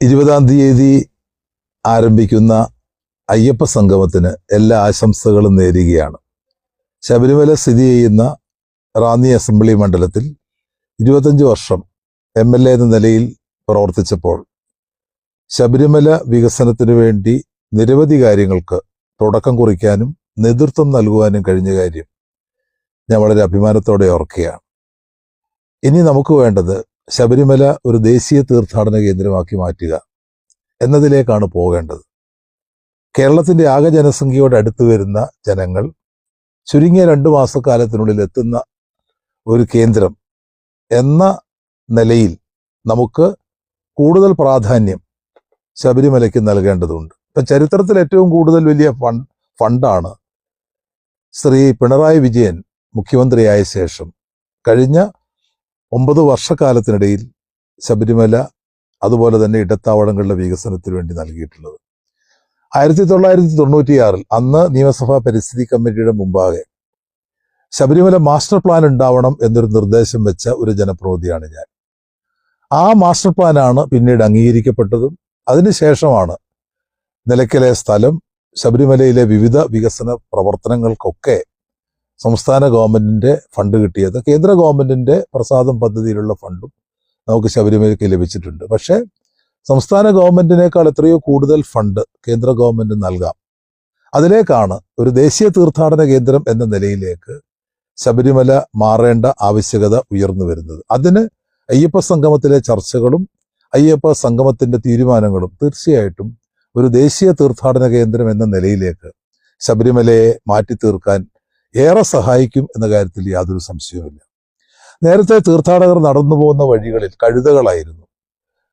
ഇരുപതാം തീയതി ആരംഭിക്കുന്ന അയ്യപ്പ സംഗമത്തിന് എല്ലാ ആശംസകളും നേരുകയാണ്. ശബരിമല സ്ഥിതി ചെയ്യുന്ന റാന്നി അസംബ്ലി മണ്ഡലത്തിൽ ഇരുപത്തഞ്ച് വർഷം എം എൽ എ എന്ന നിലയിൽ പ്രവർത്തിച്ചപ്പോൾ ശബരിമല വികസനത്തിനു വേണ്ടി നിരവധി കാര്യങ്ങൾക്ക് തുടക്കം കുറിക്കാനും നേതൃത്വം നൽകുവാനും കഴിഞ്ഞ കാര്യം ഞാൻ വളരെ അഭിമാനത്തോടെ ഓർക്കുകയാണ്. ഇനി നമുക്ക് വേണ്ടത് ശബരിമല ഒരു ദേശീയ തീർത്ഥാടന കേന്ദ്രമാക്കി മാറ്റുക എന്നതിലേക്കാണ് പോകേണ്ടത്. കേരളത്തിന്റെ ആകെ ജനസംഖ്യയോട് അടുത്ത് വരുന്ന ജനങ്ങൾ ചുരുങ്ങിയ രണ്ടു മാസക്കാലത്തിനുള്ളിൽ എത്തുന്ന ഒരു കേന്ദ്രം എന്ന നിലയിൽ നമുക്ക് കൂടുതൽ പ്രാധാന്യം ശബരിമലയ്ക്ക് നൽകേണ്ടതുണ്ട്. ഇപ്പം ചരിത്രത്തിൽ ഏറ്റവും കൂടുതൽ വലിയ ഫണ്ട് ഫണ്ടാണ് ശ്രീ പിണറായി വിജയൻ മുഖ്യമന്ത്രിയായ ശേഷം കഴിഞ്ഞ ഒമ്പത് വർഷക്കാലത്തിനിടയിൽ ശബരിമല അതുപോലെ തന്നെ ഇടത്താവളങ്ങളുടെ വികസനത്തിന് വേണ്ടി നൽകിയിട്ടുള്ളത്. ആയിരത്തി തൊള്ളായിരത്തി തൊണ്ണൂറ്റിയാറിൽ അന്ന് നിയമസഭാ പരിസ്ഥിതി കമ്മിറ്റിയുടെ മുമ്പാകെ ശബരിമല മാസ്റ്റർ പ്ലാൻ ഉണ്ടാവണം എന്നൊരു നിർദ്ദേശം വെച്ച ഒരു ജനപ്രതിനിധിയാണ് ഞാൻ. ആ മാസ്റ്റർ പ്ലാനാണ് പിന്നീട് അംഗീകരിക്കപ്പെട്ടതും അതിനുശേഷമാണ് നിലയ്ക്കലെ സ്ഥലം ശബരിമലയിലെ വിവിധ വികസന പ്രവർത്തനങ്ങൾക്കൊക്കെ സംസ്ഥാന ഗവൺമെന്റിന്റെ ഫണ്ട് കിട്ടിയത് കേന്ദ്ര ഗവൺമെന്റിന്റെ പ്രസാദം പദ്ധതിയിലുള്ള ഫണ്ടും നമുക്ക് ശബരിമലയ്ക്ക് ലഭിച്ചിട്ടുണ്ട്. പക്ഷേ സംസ്ഥാന ഗവൺമെന്റിനേക്കാൾ എത്രയോ കൂടുതൽ ഫണ്ട് കേന്ദ്ര ഗവൺമെന്റ് നൽകാം. അതിലേക്കാണ് ഒരു ദേശീയ തീർത്ഥാടന കേന്ദ്രം എന്ന നിലയിലേക്ക് ശബരിമല മാറേണ്ട ആവശ്യകത ഉയർന്നു വരുന്നത്. അതിന് അയ്യപ്പ സംഗമത്തിലെ ചർച്ചകളും അയ്യപ്പ സംഗമത്തിന്റെ തീരുമാനങ്ങളും തീർച്ചയായിട്ടും ഒരു ദേശീയ തീർത്ഥാടന കേന്ദ്രം എന്ന നിലയിലേക്ക് ശബരിമലയെ മാറ്റി തീർക്കാൻ ഏറെ സഹായിക്കും എന്ന കാര്യത്തിൽ യാതൊരു സംശയവുമില്ല. നേരത്തെ തീർത്ഥാടകർ നടന്നു പോകുന്ന വഴികളിൽ കഴുതകളായിരുന്നു.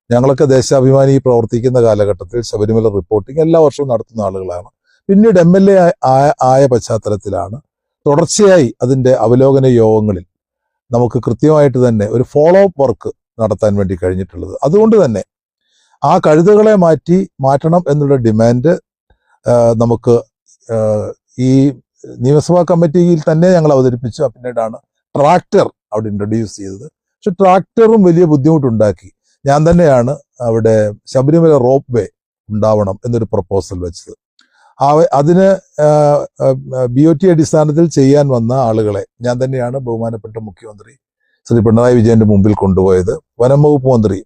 ഞങ്ങളൊക്കെ ദേശാഭിമാനി പ്രവർത്തിക്കുന്ന കാലഘട്ടത്തിൽ ശബരിമല റിപ്പോർട്ടിംഗ് എല്ലാ വർഷവും നടത്തുന്ന ആളുകളാണ്. പിന്നീട് എം എൽ എ ആയ പശ്ചാത്തലത്തിലാണ് തുടർച്ചയായി അതിന്റെ അവലോകന യോഗങ്ങളിൽ നമുക്ക് കൃത്യമായിട്ട് തന്നെ ഒരു ഫോളോ അപ്പ് വർക്ക് നടത്താൻ വേണ്ടി കഴിഞ്ഞിട്ടുള്ളത്. അതുകൊണ്ട് തന്നെ ആ കഴുതകളെ മാറ്റി മാറ്റണം എന്നുള്ള ഡിമാൻഡ് നമുക്ക് ഈ നിയമസഭാ കമ്മിറ്റിയിൽ തന്നെ ഞങ്ങൾ അവതരിപ്പിച്ചു. പിന്നീടാണ് ട്രാക്ടർ അവിടെ ഇൻട്രൊഡ്യൂസ് ചെയ്തത്. പക്ഷെ ട്രാക്ടറും വലിയ ബുദ്ധിമുട്ടുണ്ടാക്കി. ഞാൻ തന്നെയാണ് അവിടെ ശബരിമല റോപ്പ് വേ ഉണ്ടാവണം എന്നൊരു പ്രപ്പോസൽ വെച്ചത്. അതിന് ബി ഒ ടി അടിസ്ഥാനത്തിൽ ചെയ്യാൻ വന്ന ആളുകളെ ഞാൻ തന്നെയാണ് ബഹുമാനപ്പെട്ട മുഖ്യമന്ത്രി ശ്രീ പിണറായി വിജയന്റെ മുമ്പിൽ കൊണ്ടുപോയത്. വനം വകുപ്പ് മന്ത്രി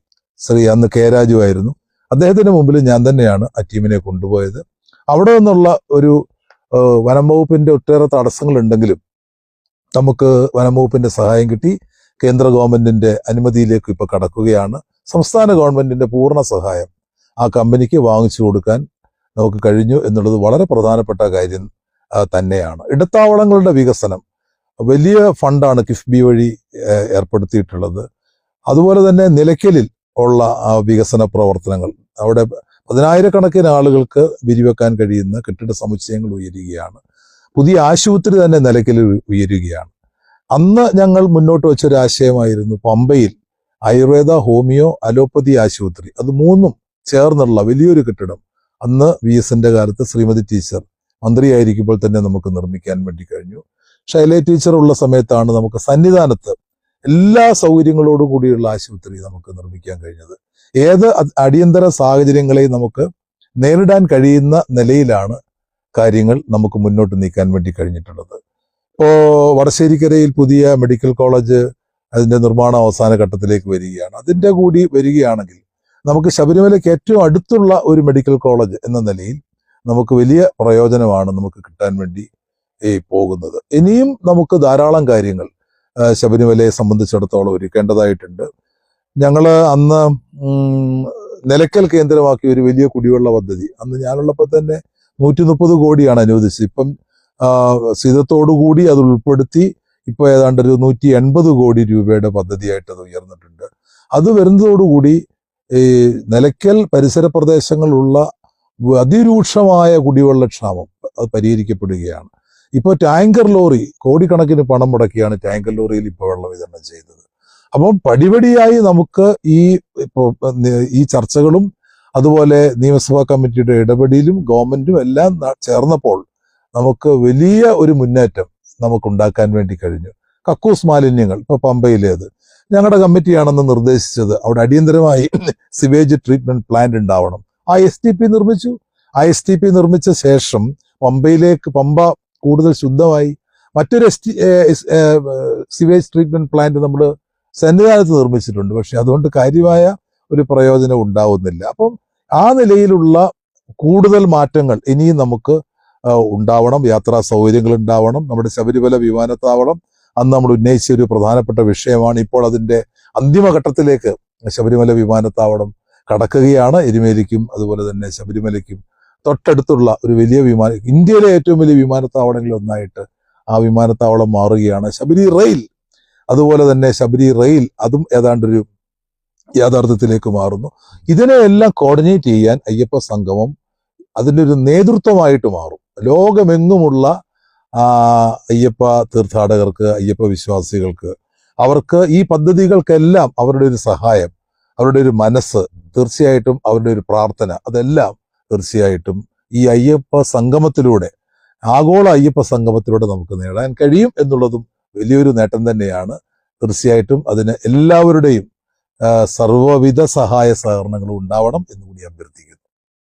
ശ്രീ അന്ന് കെ രാജു ആയിരുന്നു. അദ്ദേഹത്തിന്റെ മുമ്പിൽ ഞാൻ തന്നെയാണ് ആ ടീമിനെ കൊണ്ടുപോയത്. അവിടെ നിന്നുള്ള ഒരു വനം വകുപ്പിന്റെ ഒട്ടേറെ തടസ്സങ്ങൾ ഉണ്ടെങ്കിലും നമുക്ക് വനം വകുപ്പിന്റെ സഹായം കിട്ടി. കേന്ദ്ര ഗവൺമെന്റിന്റെ അനുമതിയിലേക്ക് ഇപ്പോൾ കടക്കുകയാണ്. സംസ്ഥാന ഗവൺമെന്റിന്റെ പൂർണ സഹായം ആ കമ്പനിക്ക് വാങ്ങിച്ചു കൊടുക്കാൻ നമുക്ക് കഴിഞ്ഞു എന്നുള്ളത് വളരെ പ്രധാനപ്പെട്ട കാര്യം തന്നെയാണ്. ഇടത്താവളങ്ങളുടെ വികസനം വലിയ ഫണ്ടാണ് കിഫ്ബി വഴി ഏർപ്പെടുത്തിയിട്ടുള്ളത്. അതുപോലെ തന്നെ നിലയ്ക്കലിൽ ഉള്ള വികസന പ്രവർത്തനങ്ങൾ. അവിടെ പതിനായിരക്കണക്കിന് ആളുകൾക്ക് വിരിവെക്കാൻ കഴിയുന്ന കെട്ടിട സമുച്ചയങ്ങൾ ഉയരുകയാണ്. പുതിയ ആശുപത്രി തന്നെ നിലയ്ക്കൽ ഉയരുകയാണ്. അന്ന് ഞങ്ങൾ മുന്നോട്ട് വെച്ച ഒരു ആശയമായിരുന്നു പമ്പയിൽ ആയുർവേദ ഹോമിയോ അലോപ്പതി ആശുപത്രി. അത് മൂന്നും ചേർന്നുള്ള വലിയൊരു കെട്ടിടം. അന്ന് വി എസിന്റെ കാലത്ത് ശ്രീമതി ടീച്ചർ മന്ത്രിയായിരിക്കുമ്പോൾ തന്നെ നമുക്ക് നിർമ്മിക്കാൻ വേണ്ടി കഴിഞ്ഞു. ശൈല ടീച്ചർ ഉള്ള സമയത്താണ് നമുക്ക് സന്നിധാനത്ത് എല്ലാ സൗകര്യങ്ങളോടും കൂടിയുള്ള ആശുപത്രി നമുക്ക് നിർമ്മിക്കാൻ കഴിഞ്ഞത്. ഏത് അടിയന്തര സാഹചര്യങ്ങളെയും നമുക്ക് നേരിടാൻ കഴിയുന്ന നിലയിലാണ് കാര്യങ്ങൾ നമുക്ക് മുന്നോട്ട് നീക്കാൻ വേണ്ടി കഴിഞ്ഞിട്ടുള്ളത്. ഇപ്പോ വടശ്ശേരിക്കരയിൽ പുതിയ മെഡിക്കൽ കോളേജ് അതിന്റെ നിർമ്മാണം അവസാന ഘട്ടത്തിലേക്ക് വരികയാണ്. അതിന്റെ കൂടി വരികയാണെങ്കിൽ നമുക്ക് ശബരിമലയ്ക്ക് ഏറ്റവും അടുത്തുള്ള ഒരു മെഡിക്കൽ കോളേജ് എന്ന നിലയിൽ നമുക്ക് വലിയ പ്രയോജനമാണ് നമുക്ക് കിട്ടാൻ വേണ്ടി പോകുന്നത്. ഇനിയും നമുക്ക് ധാരാളം കാര്യങ്ങൾ ശബരിമലയെ സംബന്ധിച്ചിടത്തോളം ഒരുക്കേണ്ടതായിട്ടുണ്ട്. ഞങ്ങൾ അന്ന് നിലയ്ക്കൽ കേന്ദ്രമാക്കി ഒരു വലിയ കുടിവെള്ള പദ്ധതി. അന്ന് ഞാനുള്ളപ്പോൾ തന്നെ നൂറ്റി മുപ്പത് കോടിയാണ് അനുവദിച്ചത്. ഇപ്പം കൂടി അത് ഉൾപ്പെടുത്തി ഇപ്പോൾ ഏതാണ്ട് ഒരു നൂറ്റി എൺപത് കോടി രൂപയുടെ പദ്ധതിയായിട്ട് അത് ഉയർന്നിട്ടുണ്ട്. അത് വരുന്നതോടുകൂടി ഈ നിലയ്ക്കൽ പരിസര പ്രദേശങ്ങളിലുള്ള അതിരൂക്ഷമായ കുടിവെള്ള ക്ഷാമം അത് പരിഹരിക്കപ്പെടുകയാണ്. ഇപ്പോൾ ടാങ്കർ ലോറി കോടിക്കണക്കിന് പണം മുടക്കിയാണ് ടാങ്കർ ലോറിയിൽ ഇപ്പോൾ വെള്ളം വിതരണം ചെയ്തത്. അപ്പം പടിപടിയായി നമുക്ക് ഈ ഇപ്പോൾ ഈ ചർച്ചകളും അതുപോലെ നിയമസഭാ കമ്മിറ്റിയുടെ ഇടപെടലും ഗവൺമെന്റും എല്ലാം ചേർന്നപ്പോൾ നമുക്ക് വലിയ ഒരു മുന്നേറ്റം നമുക്ക് ഉണ്ടാക്കാൻ വേണ്ടി കഴിഞ്ഞു. കക്കൂസ് മാലിന്യങ്ങൾ ഇപ്പൊ പമ്പയിലേത് ഞങ്ങളുടെ കമ്മിറ്റിയാണെന്ന് നിർദ്ദേശിച്ചത് അവിടെ അടിയന്തരമായി സിവേജ് ട്രീറ്റ്മെന്റ് പ്ലാന്റ് ഉണ്ടാവണം. ആ എസ് ടി പി നിർമ്മിച്ചു. ആ എസ് ടി പി നിർമ്മിച്ച ശേഷം പമ്പയിലേക്ക് പമ്പ കൂടുതൽ ശുദ്ധമായി. മറ്റൊരു എസ് സിവേജ് ട്രീറ്റ്മെന്റ് പ്ലാന്റ് നമ്മൾ സന്നിധാനത്ത് നിർമ്മിച്ചിട്ടുണ്ട്. പക്ഷെ അതുകൊണ്ട് കാര്യമായ ഒരു പ്രയോജനം ഉണ്ടാവുന്നില്ല. അപ്പം ആ നിലയിലുള്ള കൂടുതൽ മാറ്റങ്ങൾ ഇനിയും നമുക്ക് ഉണ്ടാവണം. യാത്രാ സൗകര്യങ്ങൾ ഉണ്ടാവണം. നമ്മുടെ ശബരിമല വിമാനത്താവളം അന്ന് നമ്മൾ ഉന്നയിച്ച ഒരു പ്രധാനപ്പെട്ട വിഷയമാണ്. ഇപ്പോൾ അതിന്റെ അന്തിമഘട്ടത്തിലേക്ക് ശബരിമല വിമാനത്താവളം കടക്കുകയാണ്. എരുമേലിക്കും അതുപോലെ തന്നെ ശബരിമലയ്ക്കും തൊട്ടടുത്തുള്ള ഒരു വലിയ വിമാന ഇന്ത്യയിലെ ഏറ്റവും വലിയ വിമാനത്താവളങ്ങളിൽ ഒന്നായിട്ട് ആ വിമാനത്താവളം മാറുകയാണ് ശബരി റെയിൽ. അതുപോലെ തന്നെ ശബരി റെയിൽ അതും ഏതാണ്ടൊരു യാഥാർത്ഥ്യത്തിലേക്ക് മാറുന്നു. ഇതിനെയെല്ലാം കോർഡിനേറ്റ് ചെയ്യാൻ അയ്യപ്പ സംഗമം അതിന്റെ ഒരു നേതൃത്വമായിട്ട് മാറും. ലോകമെങ്ങുമുള്ള അയ്യപ്പ തീർത്ഥാടകർക്ക് അയ്യപ്പ വിശ്വാസികൾക്ക് അവർക്ക് ഈ പദ്ധതികൾക്കെല്ലാം അവരുടെ ഒരു സഹായം അവരുടെ ഒരു മനസ്സ് തീർച്ചയായിട്ടും അവരുടെ ഒരു പ്രാർത്ഥന അതെല്ലാം തീർച്ചയായിട്ടും ഈ അയ്യപ്പ സംഗമത്തിലൂടെ ആഗോള അയ്യപ്പ സംഗമത്തിലൂടെ നമുക്ക് നേടാൻ കഴിയും എന്നുള്ളതും വലിയൊരു നേട്ടം തന്നെയാണ്. തീർച്ചയായിട്ടും അതിന് എല്ലാവരുടെയും സർവവിധ സഹായ സഹകരണങ്ങളും ഉണ്ടാവണം എന്നുകൂടി അഭ്യർത്ഥിക്കുന്നു.